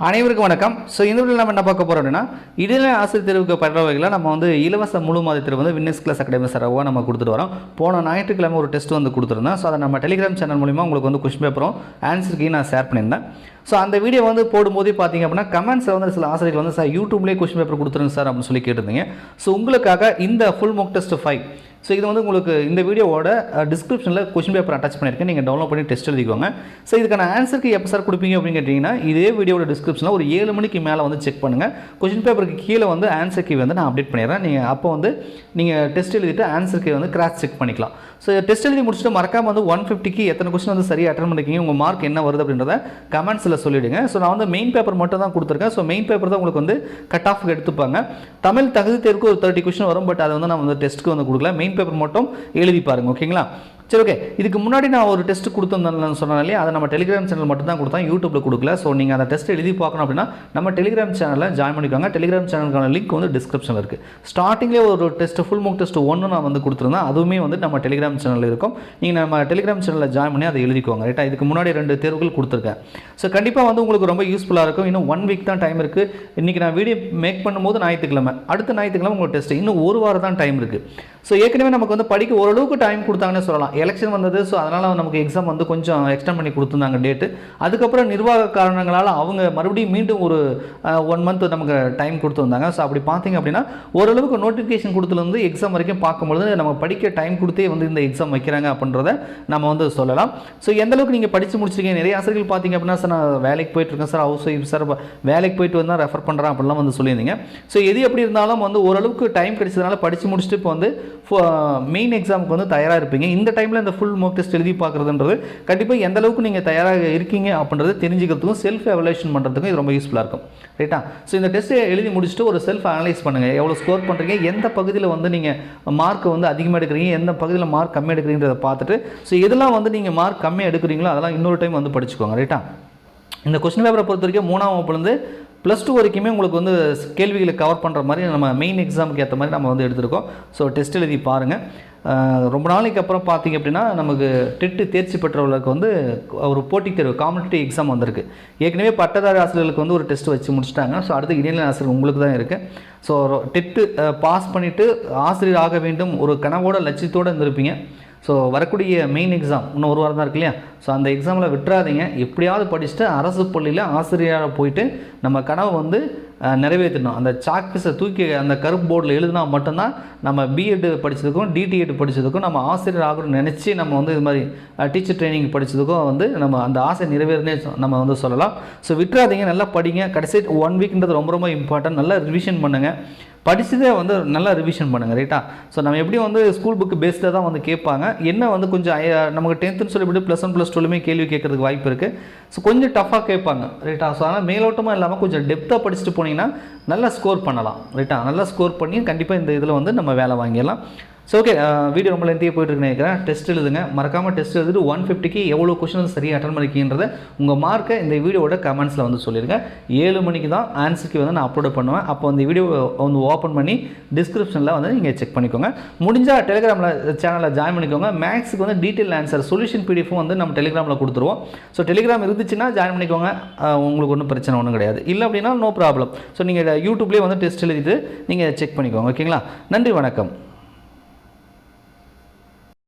அனைவருக்கும் வணக்கம். ஸோ இந்த வீடியோ நம்ம என்ன பார்க்க போகிறோம் அப்படின்னா இடைநிலை ஆசிரியர் தேர்வுக்கு படுறவைகளை நம்ம வந்து இலவச முழு மாத தேர்வு வந்து வின்னஸ் கிளாஸ் அகாடமி சார்பாக நம்ம கொடுத்துட்டு வரோம். போன ஞாயிற்றுக்கிழமை ஒரு டெஸ்ட் வந்து கொடுத்துருந்தேன். ஸோ அதை நம்ம டெலிகிராம் சேனல் மூலிமா உங்களுக்கு வந்து கொஸ்டின் பேப்பரும் ஆன்சருக்கு நான் ஷேர் பண்ணியிருந்தேன். ஸோ அந்த வீடியோ வந்து போடும்போதே பார்த்தீங்க அப்படின்னா கமெண்ட்ஸில் வந்து சில ஆசிரியர்கள் வந்து சார் யூடியூப்லேயே கொஸ்டின் பேப்பர் கொடுத்துருங்க சார் அப்படின்னு சொல்லி கேட்டிருந்தீங்க. ஸோ உங்களுக்காக இந்த full mock test five so இது வந்து உங்களுக்கு இந்த வீடியோவோட டிஸ்கிரிப்ஷனில் கொஸ்டின் பேப்பர் அட்டாச் பண்ணியிருக்கேன். நீங்கள் டவுன்லோட் பண்ணி டெஸ்ட் எழுதிக்கோங்க. ஸோ இதுக்கான ஆன்சருக்கு எப்போ சார் கொடுப்பீங்க அப்படின்னு கேட்டிங்கன்னா இதே வீடியோட டிஸ்கிரிப்ஷனில் ஒரு ஏழு மணிக்கு மேலே வந்து செக் பண்ணுங்கள் கொஸ்டின் பேப்பருக்கு கீழே வந்து ஆன்சர் கீ வந்து நான் அப்டேட் பண்ணிடுறேன். நீங்கள் அப்போ வந்து நீங்கள் டெஸ்ட் எழுதிட்டு ஆன்சர் கீ வந்து கிராஸ் செக் பண்ணிக்கலாம். ஸோ டெஸ்ட் எழுதி முடிச்சுட்டு மறக்காமல் வந்து ஒன் ஃபிஃப்டிக்கு எத்தனை கொஸ்டின் வந்து சரியாக அட்டன் பண்ணிருக்கீங்க உங்கள் மார்க் என்ன வருது அப்படின்றத கமெண்ட்ஸில் சொல்லிவிடுங்க ஸோ நான் வந்து மெயின் பேப்பர் மட்டும் தான் கொடுத்துருக்கேன். ஸோ மெயின் பேப்பர் தான் உங்களுக்கு வந்து கட் ஆஃப் எடுத்துப்பாங்க. தமிழ் தகுதி தேர்வுக்கு ஒரு தேர்ட்டி கொஸ்டின் வரும் பட் அதை வந்து நான் வந்து டெஸ்ட்டுக்கு வந்து கொடுக்கல. மெயின் பேப்பர் மட்டும் எழுதி பாருங்க ஓகேங்களா சரி ஓகே இதுக்கு முன்னாடி நான் ஒரு டெஸ்ட் கொடுத்துருந்தேன் சொன்னேன் இல்லையா? அதை நம்ம டெலிகிராம் சேனல் மட்டும் தான் கொடுத்தேன் யூடியூப்பில் கொடுக்கல. ஸோ நீங்கள் அந்த டெஸ்ட் எழுதி பார்க்கணும் அப்படின்னா நம்ம டெலிகிராம் சேனலில் ஜாயின் பண்ணிக்கோங்க. டெலிகிராம் சேனலுக்கான லிங்க் வந்து டிஸ்கிரிப்ஷனில் இருக்குது ஸ்டார்டிங்லேயே ஒரு டெஸ்ட் ஃபுல் மூக் டெஸ்ட் ஒன்று நான் வந்து கொடுத்துருந்தேன். அதுவுமே வந்து நம்ம டெலிகிராம் சேனலில் இருக்கும். நீங்கள் நம்ம டெலிகிராம் சேனலில் ஜாயின் பண்ணி அதை எழுதிக்கோங்க ரைட்டா இதுக்கு முன்னாடி ரெண்டு தேர்வுகள் கொடுத்துருக்கேன். ஸோ கண்டிப்பாக வந்து உங்களுக்கு ரொம்ப யூஸ்ஃபுல்லாக இருக்கும். இன்னும் ஒன் வீக் தான் டைம் இருக்குது இன்றைக்கி நான் வீடியோ மேக் பண்ணும்போது ஞாயிற்றுக்கிழமை. அடுத்த ஞாயிற்றுக்கிழமை உங்களுக்கு டெஸ்ட் இன்னும் ஒரு வாரம் தான் டைம் இருக்குது ஸோ ஏற்கனவே நமக்கு வந்து படிக்க ஓரளவுக்கு டைம் கொடுத்தாங்கன்னு சொல்லலாம். எலெக்ஷன் வந்தது ஸோ அதனால் நமக்கு எக்ஸாம் வந்து கொஞ்சம் எக்ஸ்டெண்ட் பண்ணி கொடுத்துருந்தாங்க டேட்டு அதுக்கப்புறம் நிர்வாக காரணங்களால் அவங்க மறுபடியும் மீண்டும் ஒரு ஒன் மந்த் நமக்கு டைம் கொடுத்துருந்தாங்க ஸோ அப்படி பார்த்தீங்க அப்படின்னா ஓரளவுக்கு நோட்டிஃபிகேஷன் கொடுத்துலேருந்து எக்ஸாம் வரைக்கும் பார்க்கும்பொழுது நம்ம படிக்க டைம் கொடுத்தே வந்து இந்த எக்ஸாம் வைக்கிறாங்க அப்படின்றத நம்ம வந்து சொல்லலாம். ஸோ எந்த அளவுக்கு நீங்கள் படித்து முடிச்சிருக்கீங்க? நிறைய ஆசிரியர்கள் பார்த்தீங்க அப்படின்னா சார் நான் வேலைக்கு போயிட்டு இருக்கேன் சார் ஹவுஸ் ஒய்ஃப் சார் வேலைக்கு போயிட்டு வந்தால் ரெஃபர் பண்ணுறேன் அப்படிலாம் வந்து சொல்லியிருந்தீங்க. ஸோ எது எப்படி இருந்தாலும் வந்து ஓரளவுக்கு டைம் கிடைச்சதுனால படித்து முடிச்சுட்டு இப்போ வந்து மெயின் எக்ஸாமுக்கு வந்து தயாராக இருப்பீங்க. இந்த டைமில் இந்த ஃபுல் மோக் டெஸ்ட் எழுதி பார்க்குறதுன்றது கண்டிப்பாக எந்த அளவுக்கு நீங்கள் தயாராக இருக்கீங்க அப்படின்றது தெரிஞ்சுக்கிறதுக்கும் செல்ஃப் எவலேஷன் பண்ணுறதுக்கும் இது ரொம்ப யூஸ்ஃபுல்லாக இருக்கும். ரைட்டா ஸோ இந்த டெஸ்ட்டை எழுதி முடிச்சுட்டு ஒரு செல்ஃப் அனலைஸ் பண்ணுங்கள் எவ்வளோ ஸ்கோர் பண்ணுறீங்க எந்த பகுதியில் வந்து நீங்கள் மார்க் வந்து அதிகமாக எடுக்கிறீங்க எந்த பகுதியில் மார்க் கம்மியாக எடுக்கிறீங்கிறத பார்த்துட்டு ஸோ இதெல்லாம் வந்து நீங்கள் மார்க் கம்மியாக எடுக்கிறீங்களோ அதெல்லாம் இன்னொரு டைம் வந்து படிச்சுக்கோங்க. ரைட்டா இந்த கொஸ்டின் பேப்பரை பொறுத்த வரைக்கும் மூணாம் வகுப்புலேருந்து ப்ளஸ் டூ வரைக்குமே உங்களுக்கு வந்து கேள்விகளை கவர் பண்ணுற மாதிரி நம்ம மெயின் எக்ஸாமுக்கு ஏற்ற மாதிரி நம்ம வந்து எடுத்திருக்கோம். ஸோ டெஸ்ட் எழுதி பாருங்கள் ரொம்ப நாளைக்கு அப்புறம் பார்த்தீங்க அப்படின்னா நமக்கு டெட்டு தேர்ச்சி பெற்றவர்களுக்கு வந்து ஒரு போட்டித் தேர்வு காம்படிட்டிவ் எக்ஸாம் வந்திருக்கு. ஏற்கனவே பட்டதாரி ஆசிரியர்களுக்கு வந்து ஒரு டெஸ்ட் வச்சு முடிச்சிட்டாங்க. ஸோ அடுத்து இடைநிலை ஆசிரியர் உங்களுக்கு தான் இருக்குது ஸோ டெட்டு பாஸ் பண்ணிவிட்டு ஆசிரியர் ஆக வேண்டும். ஒரு கனவோட லட்சியத்தோடு இருந்திருப்பீங்க. ஸோ வரக்கூடிய மெயின் எக்ஸாம் இன்னும் ஒரு வாரம் தான் இருக்கு இல்லையா? ஸோ அந்த எக்ஸாமில் விட்டுறாதீங்க. எப்படியாவது படிச்சுட்டு அரசு பள்ளியில் ஆசிரியராக போயிட்டு நம்ம கனவை வந்து நிறைவேற்றணும் அந்த சாக்ஸை தூக்கி அந்த கருப்பு போர்டில் எழுதினா மட்டும்தான் நம்ம பிஎட் படித்ததுக்கும் டிடிஎட் படித்ததுக்கும் நம்ம ஆசிரியர் ஆகணும்னு நினச்சி நம்ம வந்து இது மாதிரி டீச்சர் ட்ரைனிங் படித்ததுக்கும் வந்து நம்ம அந்த ஆசை நிறைவேறுனே சொ- நம்ம வந்து சொல்லலாம். ஸோ விட்டுறாதீங்க நல்லா படிங்க. கடைசி ஒன் வீக்ன்றது ரொம்ப ரொம்ப இம்பார்ட்டன்ட் நல்லா ரிவிஷன் பண்ணுங்கள் படிச்சதே வந்து நல்லா ரிவிஷன் பண்ணுங்கள் ரைட்டா ஸோ நம்ம எப்படி வந்து ஸ்கூல் புக்கு பேஸ்டாக தான் வந்து கேட்பாங்க. என்ன வந்து கொஞ்சம் ஐ- நமக்கு டென்த்துன்னு சொல்லிவிட்டு ப்ளஸ் ஒன் ப்ளஸ் டூலுமே கேள்வி கேட்கறதுக்கு வாய்ப்பு இருக்குது ஸோ கொஞ்சம் டஃப்பாக கேட்பாங்க ரைட்டா ஸோ அதனால் மேலோட்டமாக இல்லாமல் கொஞ்சம் டெப்த்தாக படிச்சுட்டு போனீங்க போனீங்கன்னா நல்லா ஸ்கோர் பண்ணலாம் ரைட்டா நல்லா ஸ்கோர் பண்ணி கண்டிப்பாக இந்த இதில் வந்து நம்ம வேலை வாங்கிடலாம். ஸோ ஓகே வீடியோ ரொம்ப லென்த்தியே போயிட்டு இருக்குன்னு நினைக்கிறேன். டெஸ்ட் எழுதுங்க. மறக்காமல் டெஸ்ட் எழுதிட்டு ஒன் ஃபிஃப்டிக்கு எவ்வளோ கொஸ்டின் சரியாக அட்டன் பண்ணிக்கின்றத உங்கள் மார்க்கை இந்த வீடியோவோட கமெண்ட்ஸில் வந்து சொல்லிடுங்க ஏழு மணிக்கு தான் ஆன்சருக்கு வந்து நான் அப்லோட் பண்ணுவேன். அப்போ அந்த வீடியோ வந்து ஓப்பன் பண்ணி டிஸ்கிரிப்ஷனில் வந்து நீங்கள் செக் பண்ணிக்கோங்க. முடிஞ்சால் டெலிகிராமில் சேனலில் ஜாயின் பண்ணிக்கோங்க. மேக்ஸுக்கு வந்து டீட்டெயில் ஆன்சர் சொல்யூஷன் பிடிஎஃப் வந்து நம்ம டெலிகிராமில் கொடுத்துருவோம். ஸோ டெலிகிராம் இருந்துச்சுன்னா ஜாயின் பண்ணிக்கோங்க. உங்களுக்கு ஒன்றும் பிரச்சனை ஒன்றும் கிடையாது. இல்லை அப்படின்னா நோ ப்ராப்ளம் ஸோ நீங்கள் யூடியூப்லேயே வந்து டெஸ்ட் எழுதிட்டு நீங்கள் செக் பண்ணிக்கோங்க. ஓகேங்களா நன்றி வணக்கம்.